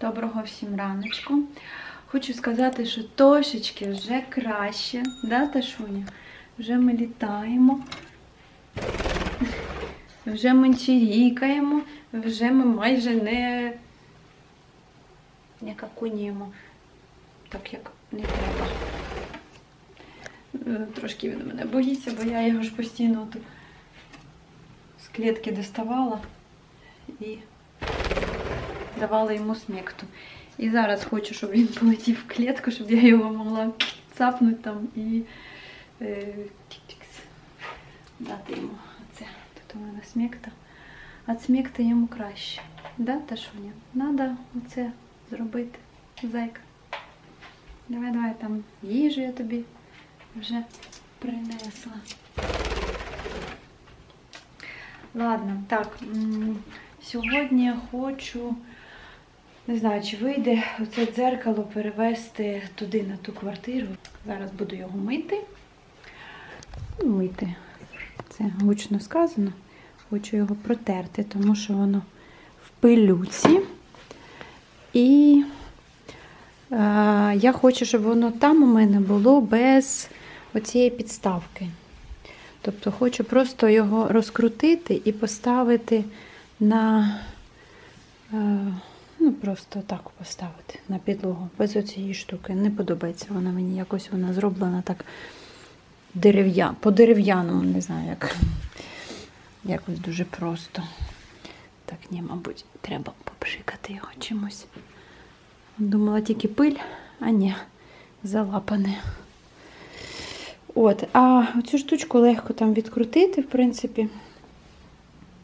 Доброго всім раночку. Хочу сказати, що трошечки вже краще, да, Ташуня? Вже ми літаємо, вже ми чирікаємо, вже ми майже не, не какуніємо, так як не треба. Е, Трошки він мене боїться, бо я його ж постійно тут з клітки доставала і давала йому смекту. І зараз хочу, щоб він полетів в клітку, щоб я його могла цапнути там і е, дати йому оце. Тут у мене смекта. А смекта йому краще. Да, Ташуня? Надо оце зробити. Зайка. Давай, давай там їжу я тобі вже принесла. Ладно, так. Сьогодні я хочу, не знаю, чи вийде оце дзеркало перевести туди, на ту квартиру. Зараз буду його мити. Мити. Це гучно сказано. Хочу його протерти, тому що воно в пилюці. І е, я хочу, щоб воно там у мене було без оцієї підставки. Тобто хочу просто його розкрутити і поставити на е, ну, просто так поставити на підлогу. Без оцієї штуки. Не подобається вона мені якось вона зроблена так дерев'я, по-дерев'яному, не знаю як. Якось дуже просто. Так, ні, мабуть, треба попшикати його чимось. Думала тільки пиль, а ні, залапане. От, а цю штучку легко там відкрутити, в принципі.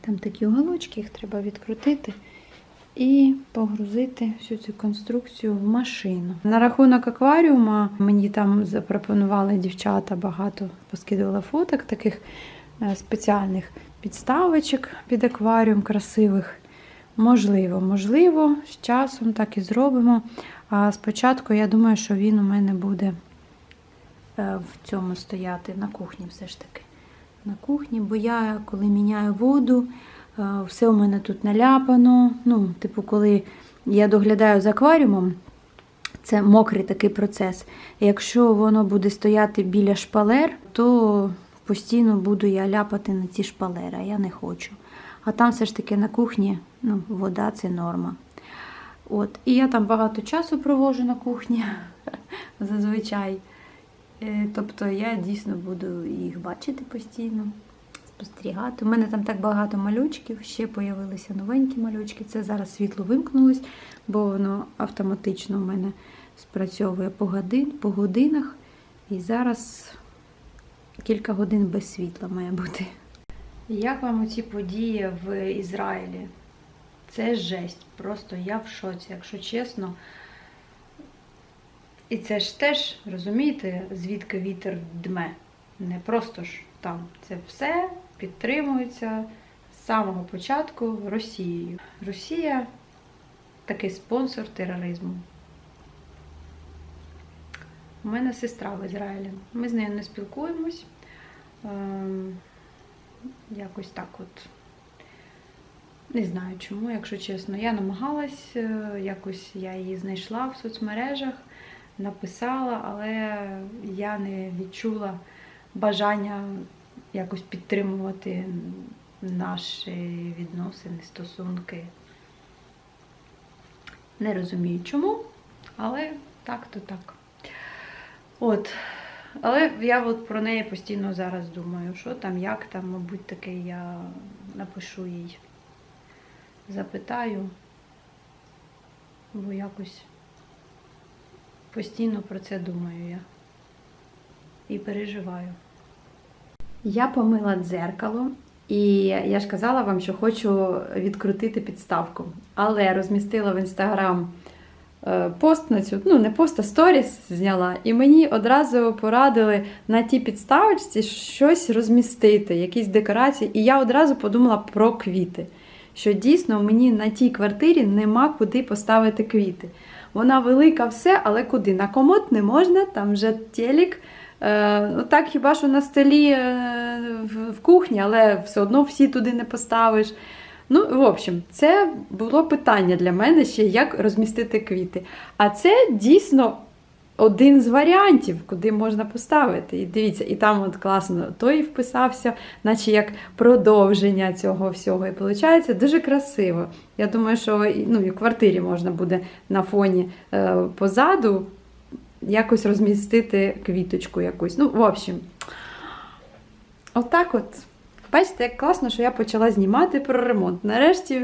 Там такі уголочки, їх треба відкрутити і погрузити всю цю конструкцію в машину. На рахунок акваріума мені там запропонували дівчата багато, поскидувала фоток таких е, спеціальних підставочок під акваріум красивих. Можливо, можливо, з часом так і зробимо. А спочатку я думаю, що він у мене буде е, в цьому стояти на кухні все ж таки. На кухні, бо я коли міняю воду, все у мене тут наляпано. Ну, типу, коли я доглядаю за акваріумом, це мокрий такий процес. Якщо воно буде стояти біля шпалер, то постійно буду я ляпати на ці шпалери, а я не хочу. А там все ж таки на кухні ну, вода це норма. От. І я там багато часу проводжу на кухні зазвичай. Е, Тобто я дійсно буду їх бачити постійно, спостерігати. У мене там так багато малючків, ще появилися новенькі малючки. Це зараз світло вимкнулось, бо воно автоматично у мене спрацьовує по, годин, по годинах. І зараз кілька годин без світла має бути. Як вам ці події в Ізраїлі? Це жесть. Просто я в шоці, якщо чесно. І це ж теж, розумієте, звідки вітер дме. Не просто ж там. Це все підтримується з самого початку Росією. Росія такий спонсор тероризму. У мене сестра в Ізраїлі. Ми з нею не спілкуємось. Ем, Якось так от. Не знаю чому, якщо чесно. Я намагалась, е, якось я її знайшла в соцмережах, написала, але я не відчула бажання якось підтримувати наші відносини, стосунки. Не розумію чому, але так то так. От. Але я от про неї постійно зараз думаю, що там, як там, мабуть, таке я напишу їй, запитаю, бо якось постійно про це думаю я і переживаю. Я помила дзеркало, і я ж казала вам, що хочу відкрутити підставку, але розмістила в інстаграм е, пост на цю, ну не пост, а сторіс зняла, і мені одразу порадили на тій підставочці щось розмістити, якісь декорації. І я одразу подумала про квіти. Що дійсно мені на тій квартирі нема куди поставити квіти. Вона велика, все, але куди? На комод не можна, там вже телек. Е, ну, так хіба що на столі е, в, кухні, але все одно всі туди не поставиш. Ну, в общем, це було питання для мене ще, як розмістити квіти. А це дійсно один з варіантів, куди можна поставити. І дивіться, і там от класно той вписався, наче як продовження цього всього. І виходить дуже красиво. Я думаю, що ну, і в квартирі можна буде на фоні е, позаду якось розмістити квіточку якусь. Ну, в общем, отак от. Бачите, як класно, що я почала знімати про ремонт. Нарешті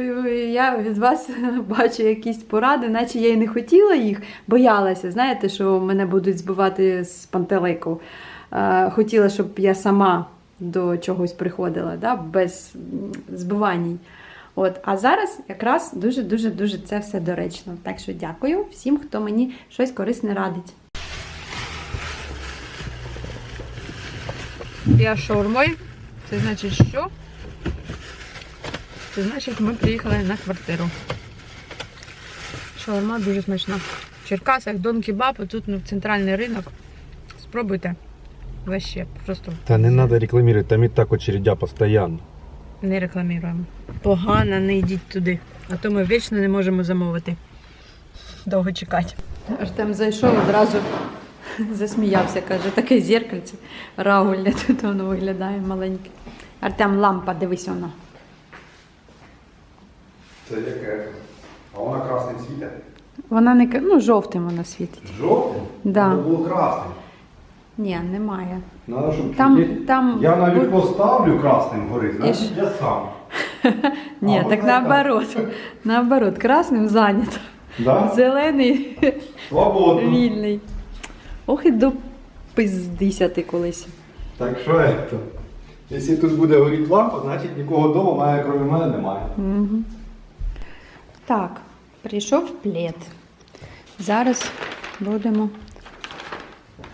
я від вас бачу якісь поради, наче я і не хотіла їх, боялася, знаєте, що мене будуть збивати з пантелику. Е, Хотіла, щоб я сама до чогось приходила, да, без збивань. От, а зараз якраз дуже-дуже дуже це все доречно. Так що дякую всім, хто мені щось корисне радить. Я шаурмою. Це значить що? Це значить, ми приїхали на квартиру. Шаурма дуже смачна. В Черкасах Дон Кебаб, тут ну, центральний ринок. Спробуйте. Вообще, просто Да не надо рекламировать, там и так очередя постоянно. не рекламуємо. Погано не йдіть туди. А то ми вічно не можемо замовити. Довго чекати. Артем зайшов одразу засміявся, каже, таке зеркальце рагульне, тут воно виглядає маленьке. Артем, лампа, дивись воно. Це яке? А вона красним світить? Вона не ну, жовтим вона світить. Жовтим? Да. Воно було красним. Ні, немає. Надо, щоб Там, чуть- там... Я навіть бу- поставлю красним горить, значить я сам. Ні, А, так вона наоборот. Наоборот, красним зайнято. Да? Зелений Свободно. вільний. Ох і до пиздися ти колись. Так що это? Якщо тут буде горіти лампа, значить нікого вдома має, крім мене, немає. Угу. Так, прийшов плед. Зараз будемо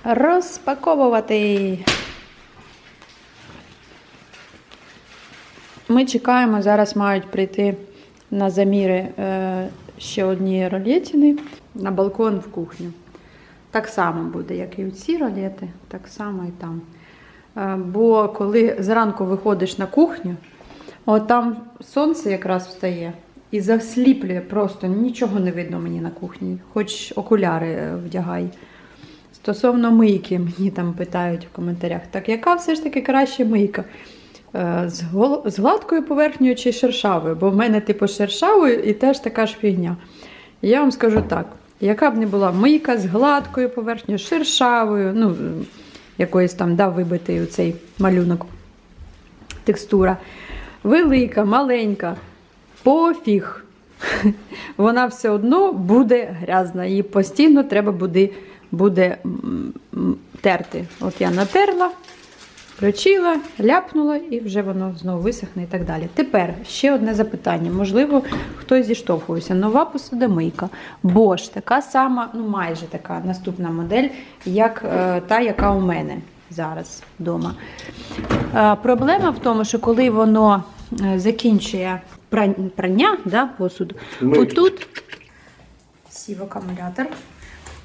розпаковувати. Ми чекаємо, зараз мають прийти на заміри е, ще одні ролетини на балкон в кухню. Так само буде, як і ці ролети, так само і там. Е, Бо коли зранку виходиш на кухню, от там сонце якраз встає і засліплює просто нічого не видно мені на кухні, хоч окуляри е, вдягай. Стосовно мийки, мені там питають в коментарях, так яка все ж таки краща мийка? Е, З, гол... з гладкою поверхнею чи шершавою? Бо в мене, типу, шершавою і теж така ж фігня. Я вам скажу так: яка б не була мийка з гладкою поверхнею, шершавою, ну, якоїсь там да, вибитий цей малюнок, текстура, велика, маленька, пофіг. Вона все одно буде грязна. Її постійно треба буде, буде терти. От я натерла, включила, ляпнула і вже воно знову висохне і так далі. Тепер ще одне запитання. Можливо, хтось зіштовхувався. Нова посудомийка. Bosch, така сама, ну майже така наступна модель, як е, та, яка у мене зараз вдома. Е, проблема в тому, що коли воно е, закінчує прання да, посуду, Мийки. отут сів акумулятор.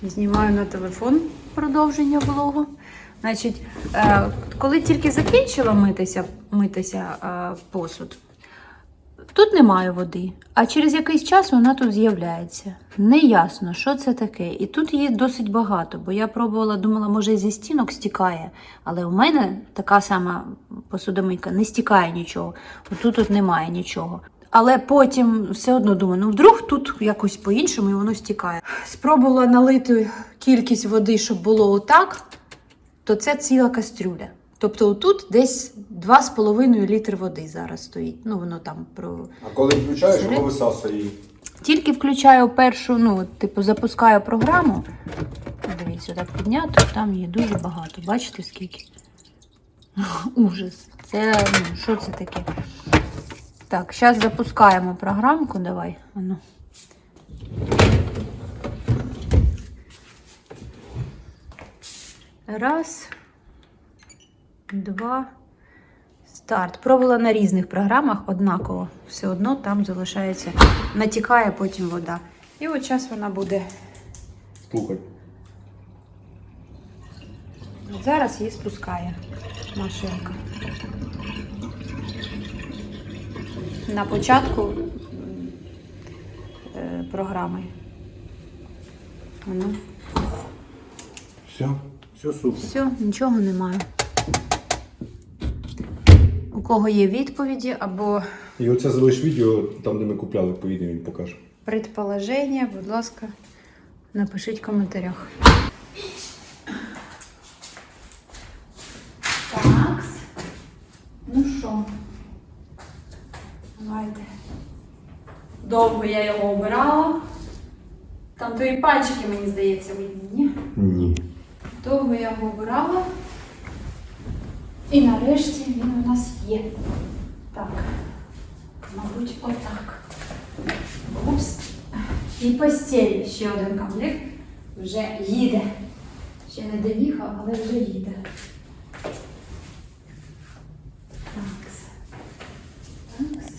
Знімаю на телефон продовження влогу. Значить, е, коли тільки закінчила митися, митися е, посуд, тут немає води, а через якийсь час вона тут з'являється. Неясно, що це таке. І тут її досить багато, бо я пробувала, думала, може зі стінок стікає, але у мене така сама посудомийка, не стікає нічого. Отут тут немає нічого. Але потім все одно думаю, ну вдруг тут якось по-іншому і воно стікає. Спробувала налити кількість води, щоб було отак, то це ціла кастрюля. Тобто тут десь 2,5 літри води зараз стоїть. Ну, воно там про. А коли включаєш, воно висасує її. Тільки включаю першу, ну, типу, запускаю програму. Дивіться, так піднято, там є дуже багато. Бачите скільки? Ужас. Це ну, що це таке? Так, зараз запускаємо програмку. Давай. Ану. Раз, два. Старт. Пробувала на різних програмах однаково. Все одно там залишається, натікає потім вода. І от час вона буде. Слухай. Зараз її спускає машинка. на початку е, програми. Ну, Все, все супер. все, нічого немає. У кого є відповіді або І оце залиш відео там, де ми купляли, поїдемо, він покаже. предположення, будь ласка, напишіть в коментарях. Так. Ну що? Давайте. Довго я його обирала. Там твої пальчики, мені здається, видні, ні? Ні. Довго я його обирала. І нарешті він у нас є. Так. Мабуть, отак. Упс. І постіль ще один комплект вже їде. Ще не доїхав, але вже їде. Такс. Такс.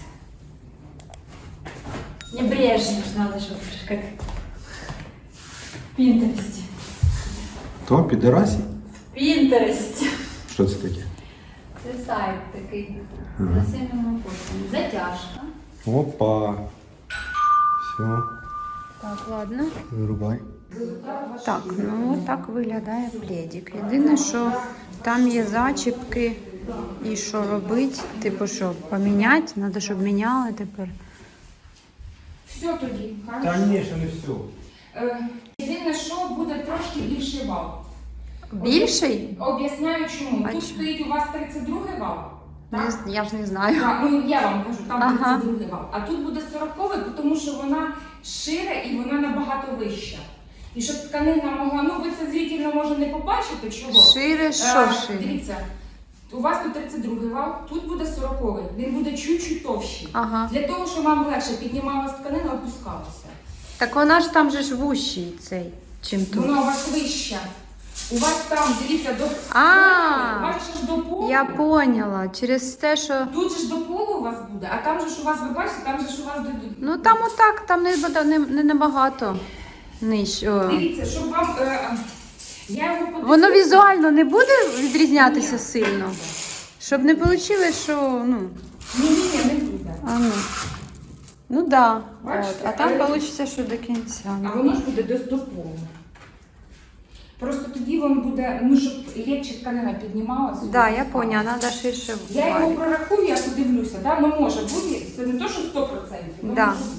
Небрежно ж надо, чтобы как в. То підерасі? В Пінтересті. Що це таке? Це сайт такий. Ага. Затяжка. Опа. Все, Так, ладно. вирубай. Так, ну от так виглядає пледик. Єдине, що там є зачіпки і що робити, типу що, поміняти, треба, щоб міняли тепер. Все тоді, Та хорошо. ні, ще не все. Е, Єдине, що буде трошки більший вал. Більший? Об'ясняю чому. А Тут чому? стоїть у вас 32 вал. Так? я ж не знаю. Так, ну я вам кажу, там Ага. 32 вал. А тут буде 40 тому що вона шире і вона набагато вища. І щоб тканина могла, ну ви це звітільно може не побачите, чого. Шире, що Е, шире? Дивіться, у вас тут 32 вал, тут буде 40 Він буде чуть-чуть товщий. Ага. Для того, щоб вам легше піднімалась тканина, опускалася. Так вона ж там же ж вущий цей, чим тут. Вона у вас вища. У вас там, дивіться, до А. у вас же ж до полу. Я поняла. Через те, що. Тут же ж до полу у вас буде, а там же ж у вас, ви бачите, там же ж у вас до. Ну там отак, там не, не, не набагато нижче. О. Дивіться, щоб вам. Е, е, я його подивлюся. Воно візуально не буде відрізнятися сильно. Щоб не вийшло, що ну. Ні, ні, ні, не буде. А ну. Ну да. Бачите? От. А там Але- вийде, що до кінця. А воно ж буде до, до полу. Просто тоді воно буде, ну щоб легче тканина піднімалася. Да, я поняла, треба ширше Я його прорахую, я подивлюся, да? ну може бути, це не то, що 100%, ну Да. може бути.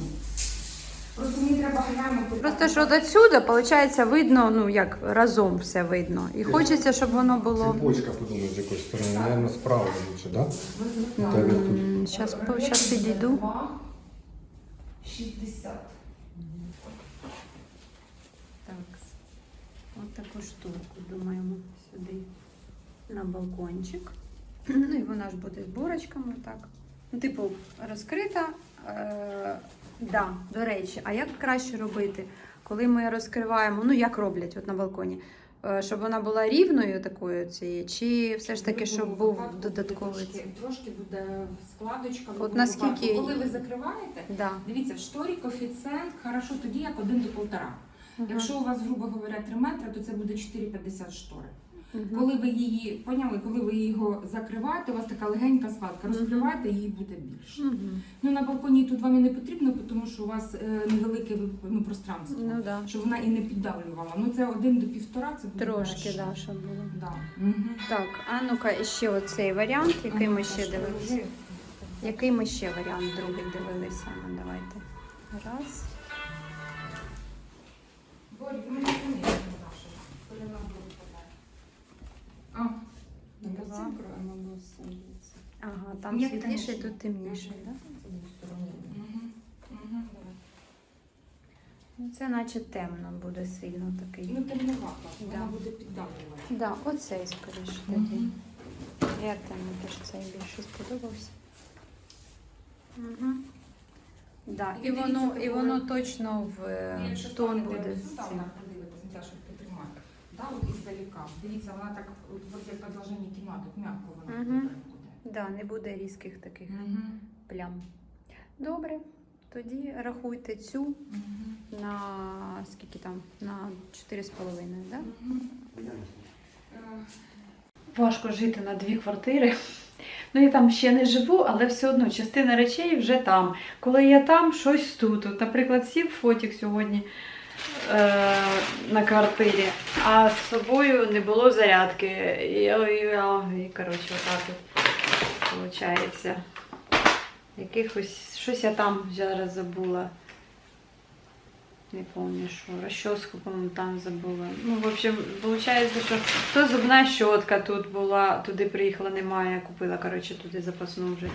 Просто мені треба глянути. Просто що до сюди, виходить, видно, ну як разом все видно. І хочеться, щоб воно було. Цепочка, подумай, з якоїсь сторони. Наверно, справа лучше, так? Да? Зараз підійду. 60. Так, от таку штуку думаємо сюди на балкончик. Ну і вона ж буде з бурочками, так. Ну, типу, розкрита. Е, да, до речі, а як краще робити, коли ми розкриваємо, ну як роблять от на балконі? Е, щоб вона була рівною такою цією, чи все ж таки, щоб був додатковий. Трошки, трошки буде складочка. От наскільки- Коли ви закриваєте, Да. дивіться, в шторі коефіцієнт хорошо тоді, як 1 до 1,5. Мгм. Якщо у вас, грубо говоря, 3 метри, то це буде 4,50 штори. Мгм. Коли ви її, поняли, коли ви його закриваєте, у вас така легенька складка, розкриваєте, її буде більше. Мгм. Ну на балконі тут вам і не потрібно, тому що у вас е, невелике ну, пространство. Ну. Да. Щоб вона і не піддавлювала. Ну це один до півтора, це буде Трошки, да, щоб було. Да. Мгм. Так, а ну-ка, ще оцей варіант, який ми ще дивилися. Який ми ще варіант другий дивилися? Ну, давайте. Раз. Там Ні, світліше, конечно. тут темніше, давай. Ну, це наче темно буде сильно такий. Ну, темновато, Да. вона буде піддавлювати. Так, да, оцей скоріше тоді. Мгм. Як там теж цей більше сподобався. Угу. Да, і, І воно, і коли- воно точно в е, Якщо тон станете буде. сюди, з вона цим. те, щоб потримати. Да, от іздалека. Дивіться, вона так, от, як продовження кімнати, м'яко вона Мгм. буде. Да, не буде різких таких Мгм. плям. Добре, тоді рахуйте цю Мгм. на скільки там? На 4,5, так? Да? Е, Важко жити на дві квартири. Ну я там ще не живу, але все одно частина речей вже там. Коли я там, щось тут. От, наприклад, сів фотік сьогодні е, на квартирі, а з собою не було зарядки. І, і, і, і коротше, отак от виходить. Якихось щось я там зараз забула. Не пам'ятаю, що розчоску, по-моєму, там забула. Ну, в общем, виходить, що то зубна щотка тут була, туди приїхала, немає. Купила, коротше, туди запасну вже.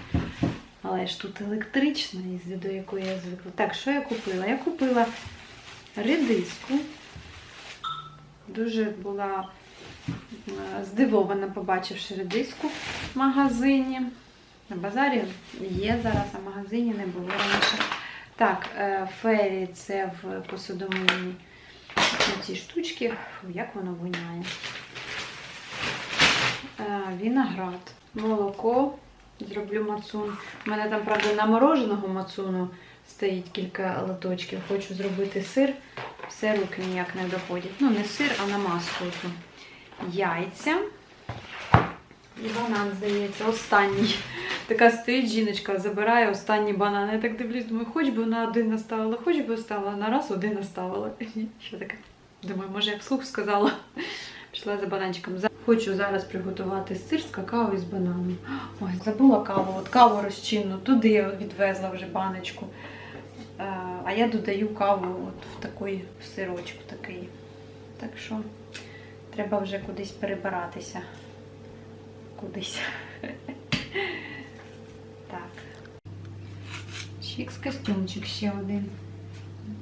Але ж тут електрична, до якої я звикла. Так, що я купила? Я купила редиску. Дуже була здивована, побачивши редиску в магазині. На базарі є зараз, а в магазині не було раніше. Так, е, фері це в посудомийній на ці штучки. Як воно воняє. Е, Віноград, молоко. Зроблю мацун. У мене там, правда, намороженого мацуну стоїть кілька лоточків. Хочу зробити сир. Все руки ніяк не доходять. Ну, не сир, а намазку. Яйця. І банан, здається, останній. Така стоїть жіночка, забирає останній банан. Я так дивлюсь, думаю, хоч би на один наставила, хоч би оставила, на раз один наставила. Що таке? Думаю, може я вслух сказала. Пішла за бананчиком. Хочу зараз приготувати сир з какао і з бананом. Ой, забула каву. От каву розчинну, туди я відвезла вже баночку. Е, А я додаю каву от в такий в сирочок такий. Так що треба вже кудись перебиратися. Кудись. Так. Чікс костюмчик ще один.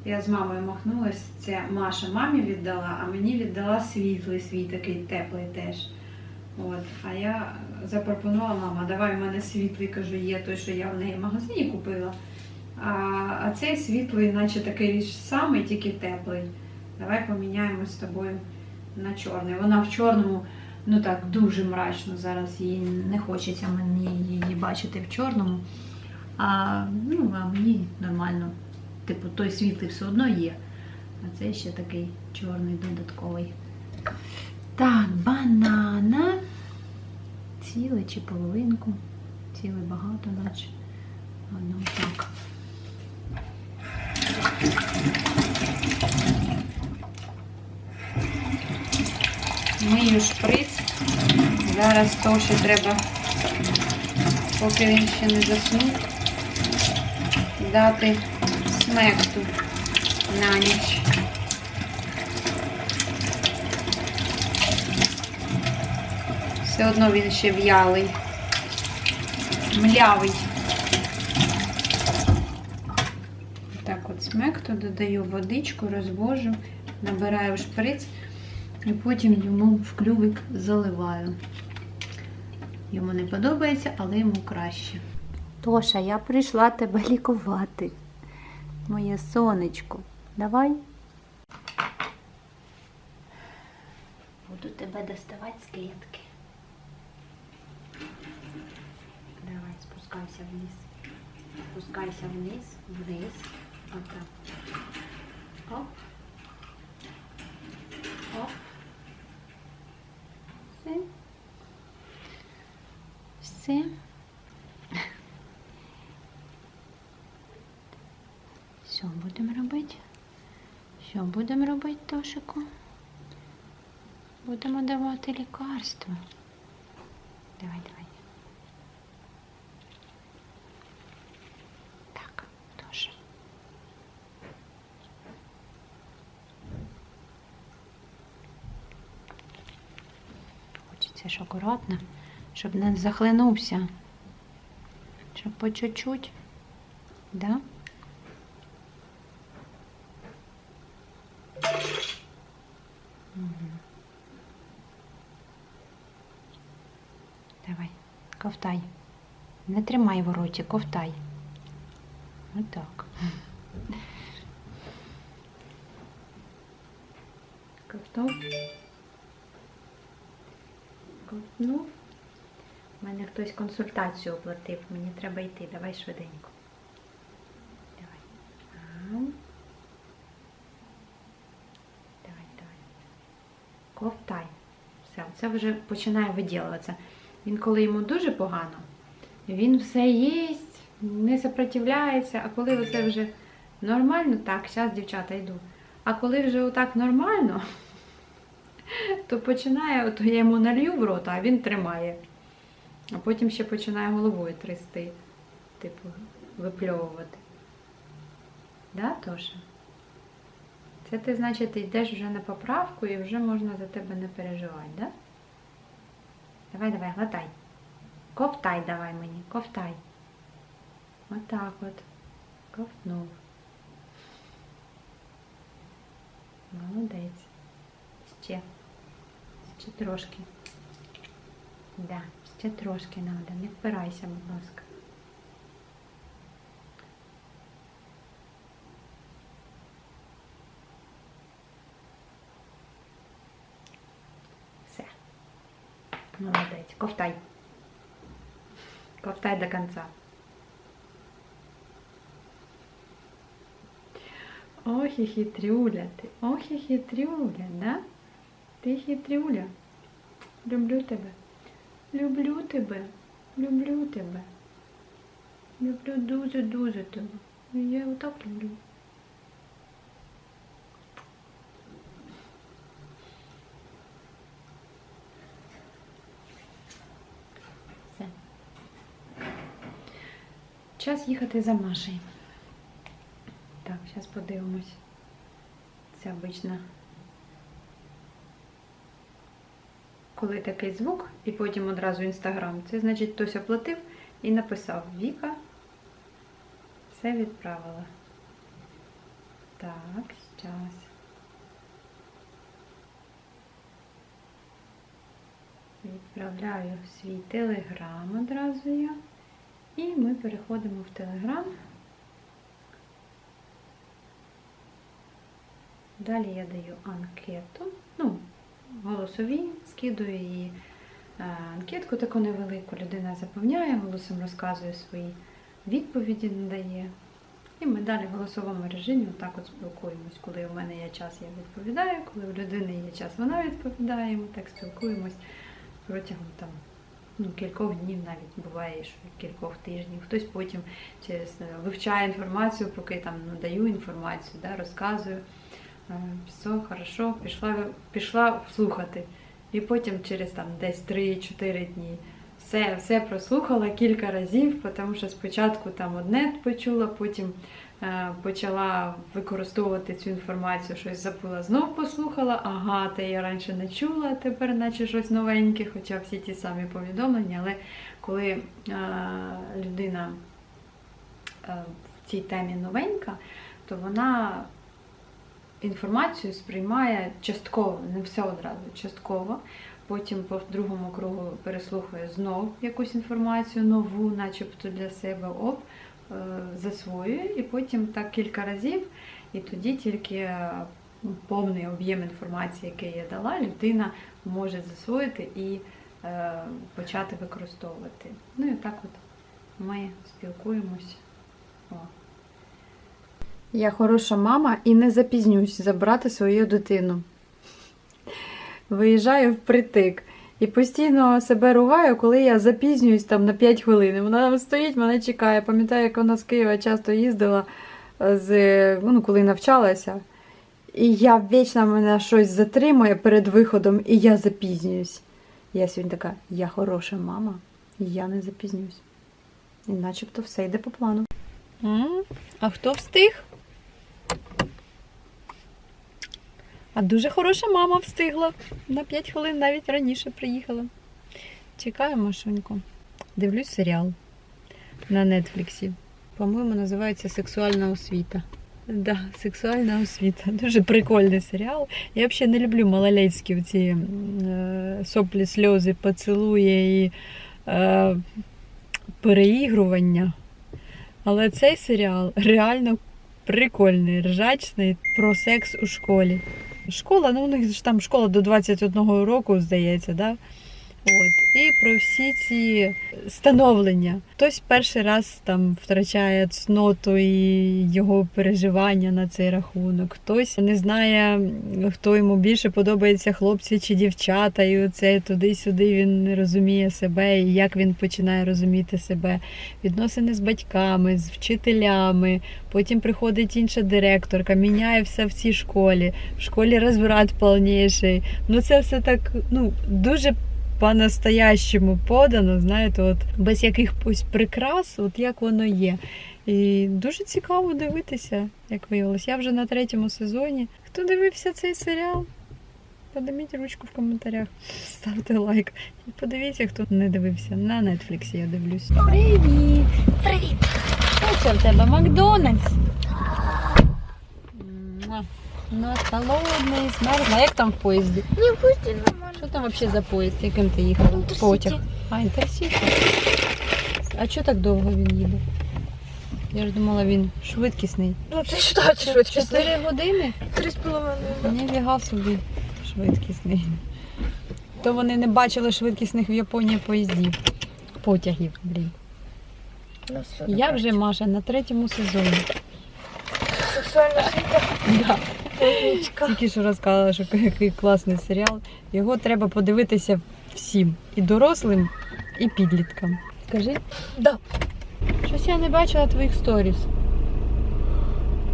Я з мамою махнулась. Це Маша мамі віддала, а мені віддала світлий свій такий теплий теж. От. А я запропонувала мама, давай у мене світлий, кажу, є той, що я в неї в магазині купила. А, а цей світлий, наче такий ж самий, тільки теплий. Давай поміняємо з тобою на чорний. Вона в чорному, ну так, дуже мрачно зараз. Їй не хочеться мені її бачити в чорному. А, ну, а мені нормально. Типу, той світлий все одно є. А цей ще такий чорний додатковий. Так, банана. Цілий чи половинку. Цілий багато, наче. Ладно, так. Мию шприц. Зараз то, що треба, поки він ще не заснув, дати смекту на ніч. Все одно він ще в'ялий, млявий. Так от смекту додаю водичку, розвожу, набираю шприц і потім йому в клювик заливаю. Йому не подобається, але йому краще. Тоша, я прийшла тебе лікувати. Моє сонечко. Давай. Буду тебе доставати з клітки. Давай, спускайся вниз. Спускайся вниз, вниз. Отак. Оп. Оп. Все. Все. Що будемо робити? Що будемо робити, Тошику? Будемо давати лікарство. Давай, давай. Так, Тоша. Хочеться ж акуратно, щоб не захлинувся. Щоб по чуть-чуть. Да? Мгм. Давай, ковтай. Не тримай в роті, ковтай. Отак. Ковтнув. Ковтнув. У мене хтось консультацію оплатив. Мені треба йти. Давай швиденько. Давай. Давай, давай. Ковтай. Все, це вже починає виділюватися. Він, коли йому дуже погано, він все їсть, не сопротивляється, а коли це вже нормально, так, зараз дівчата йду. А коли вже отак нормально, то починає, от я йому налью в рота, а він тримає. А потім ще починає головою трясти, типу, випльовувати. Да, Тоша? Це ти, значить, йдеш вже на поправку і вже можна за тебе не переживати, да? Давай, давай, глотай. Ковтай давай мені, ковтай. Отак от. Ковтнув. Молодець. Ще. Ще трошки. Да, ще трошки треба. Не впирайся, будь ласка. Все. Молодець. Ковтай. Ковтай до конца. Ох і хитрюля ти, ох і хитрюля, да? Ти хитрюля. Люблю тебе. Люблю тебе. Люблю тебе. Люблю дуже-дуже тебе. Я отак люблю. Все. Час їхати за Машею. Так, зараз подивимось. Це обично. Коли такий звук, і потім одразу інстаграм. Це значить хтось оплатив і написав Віка. Все відправила. Так, зараз. Відправляю свій телеграм одразу я. І ми переходимо в телеграм. Далі я даю анкету. Ну, голосові, скидую її е, анкетку таку невелику. Людина заповняє, голосом розказує свої відповіді, надає. І ми далі в голосовому режимі отак от спілкуємось. Коли у мене є час, я відповідаю, коли у людини є час, вона відповідає, ми так спілкуємось протягом там ну, кількох днів навіть буває, що кількох тижнів. Хтось потім через е, вивчає інформацію, поки там ну, даю інформацію, да, розказую. Е, Все хорошо, пішла, пішла слухати. І потім через там десь 3-4 дні все, все прослухала кілька разів, тому що спочатку там одне почула, потім почала використовувати цю інформацію, щось забула, знов послухала, ага, те я раніше не чула, тепер наче щось новеньке, хоча всі ті самі повідомлення, але коли е, людина е, в цій темі новенька, то вона інформацію сприймає частково, не все одразу, частково. Потім по другому кругу переслухає знов якусь інформацію нову, начебто для себе. Оп, е, засвоює, і потім так кілька разів, і тоді тільки е, повний об'єм інформації, який я дала, людина може засвоїти і е, почати використовувати. Ну і так от ми спілкуємось. О. Я хороша мама і не запізнюсь забрати свою дитину. Виїжджаю впритик. І постійно себе ругаю, коли я запізнююсь там на 5 хвилин. Вона там стоїть, мене чекає. Пам'ятаю, як вона з Києва часто їздила, з, ну, коли навчалася. І я вічно мене щось затримує перед виходом, і я запізнююсь. Я сьогодні така, я хороша мама, і я не запізнююсь. І начебто все йде по плану. А хто встиг? А дуже хороша мама встигла. На 5 хвилин навіть раніше приїхала. Чекаю Машуньку. Дивлюсь серіал на Нетфліксі. По-моєму, називається Сексуальна освіта. Да, сексуальна освіта. Дуже прикольний серіал. Я взагалі не люблю малолетські ці е, соплі, сльози, поцілує і е, переігрування. Але цей серіал реально прикольний, ржачний про секс у школі. Школа, ну у них ж там школа до 21 року, здається, да? От, і про всі ці становлення. Хтось перший раз там втрачає цноту і його переживання на цей рахунок. Хтось не знає, хто йому більше подобається, хлопці чи дівчата, і оце туди-сюди він не розуміє себе, і як він починає розуміти себе. Відносини з батьками, з вчителями. Потім приходить інша директорка, міняє все в цій школі. В школі розврат повніший. Ну це все так ну дуже по-настоящему подано, знаєте, от без якихось прикрас, от як воно є. І дуже цікаво дивитися, як виявилось. Я вже на третьому сезоні. Хто дивився цей серіал? Подиміть ручку в коментарях, ставте лайк. І подивіться, хто не дивився. На Нетфліксі я дивлюсь. Привіт! Привіт! Оце в тебе Макдональдс. Муа. Ну, холодний, змерзла. Як там в поїзді? Не пусти нормально. Що там взагалі за поїзд, яким ти їхав? Інтерсіті. Потяг. А, інтерсіті. А чого так довго він їде? Я ж думала, він швидкісний. Ну ти що так швидко? Чотири години? Три з половиною. Ніфіга собі швидкісний. То вони не бачили швидкісних в Японії поїздів. Потягів, блін. Ну, все, Я вже Маша на третьому сезоні. Сексуальна світа. Да. Тільки що розказала, що який класний серіал. Його треба подивитися всім. І дорослим, і підліткам. Скажи? Да. Щось я не бачила твоїх сторіс.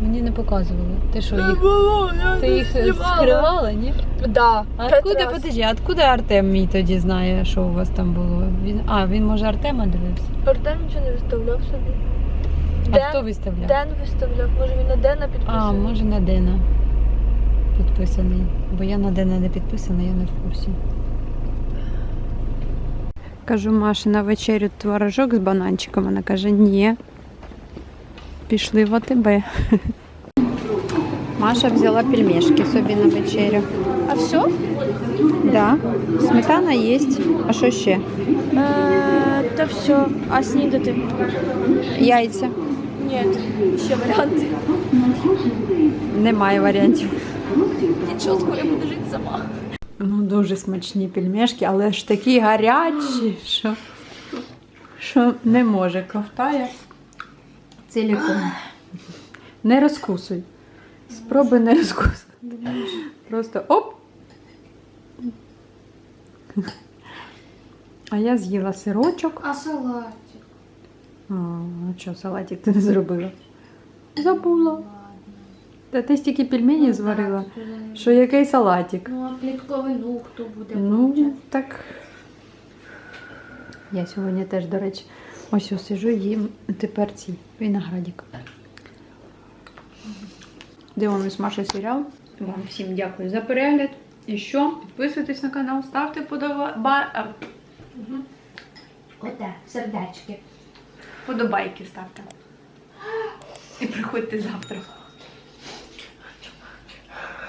Мені не показували. Ти що, їх, було, я ти їх скривала, ні? Да. А п'ять откуда, раз. подожди, а откуда Артем мій тоді знає, що у вас там було? Він, а, він може Артема дивився? Артем нічого не виставляв собі. А Ден, хто виставляв? Ден виставляв. Може він на Дена А, може на Дена підписаний. Бо я на Дена не підписана, я не в курсі. Кажу Маші на вечерю творожок з бананчиком. Вона каже, ні. Пішли в АТБ. Маша взяла пельмешки собі на вечерю. А все? Да. Сметана є. А що ще? Е, та все. А снідати? Яйця. Ні. Ще варіанти. Немає варіантів. Скоро я буду жити сама. Ну, дуже смачні пельмешки, але ж такі гарячі, що, що не може. Ковтає ціліком. Не розкусуй. Спробуй не розкусуй. Просто оп. А я з'їла сирочок. А салатик? А, а що, салатик ти не зробила? Забула. Та ти стільки пельменів зварила, що який салатик. Ну, а плітковину хто буде Ну, так. Я сьогодні теж, до речі, ось ось сижу, їм тепер ці виноградик. Дивимось Маша серіал. Вам всім дякую за перегляд. І що? Підписуйтесь на канал, ставте подоба... Оте, сердечки. подобайки ставте. І приходьте завтра.